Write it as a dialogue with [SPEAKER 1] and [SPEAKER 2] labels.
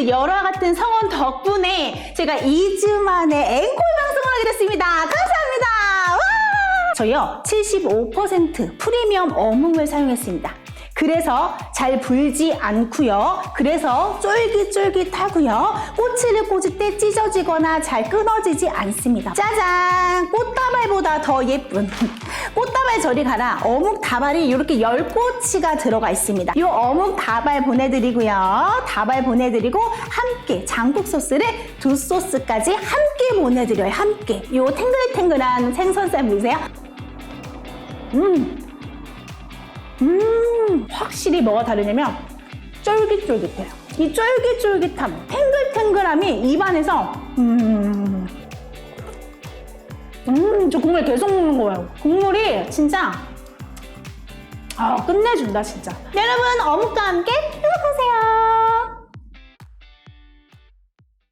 [SPEAKER 1] 그 열화 같은 성원 덕분에 제가 2주 만에 앵콜 방송을 하게 됐습니다. 감사합니다. 와! 저요 75% 프리미엄 어묵을 사용했습니다. 그래서 잘 불지 않고요. 그래서 쫄깃쫄깃하고요. 꼬치를 꽂을 때 찢어지거나 잘 끊어지지 않습니다. 짜잔! 꽃다발 더 예쁜 꽃다발 저리 가라 어묵 다발이 이렇게 열 꼬치가 들어가 있습니다. 이 어묵 다발 보내드리고요. 다발 보내드리고 함께 장국 소스를 두 소스까지 함께 보내드려요. 함께. 이 탱글탱글한 생선살 보이세요? 음. 음, 확실히 뭐가 다르냐면 쫄깃쫄깃해요. 이 쫄깃쫄깃함, 탱글탱글함이 입안에서 음, 음, 저 국물 계속 먹는 거예요. 국물이 진짜 아, 끝내준다 진짜. 여러분 어묵과 함께.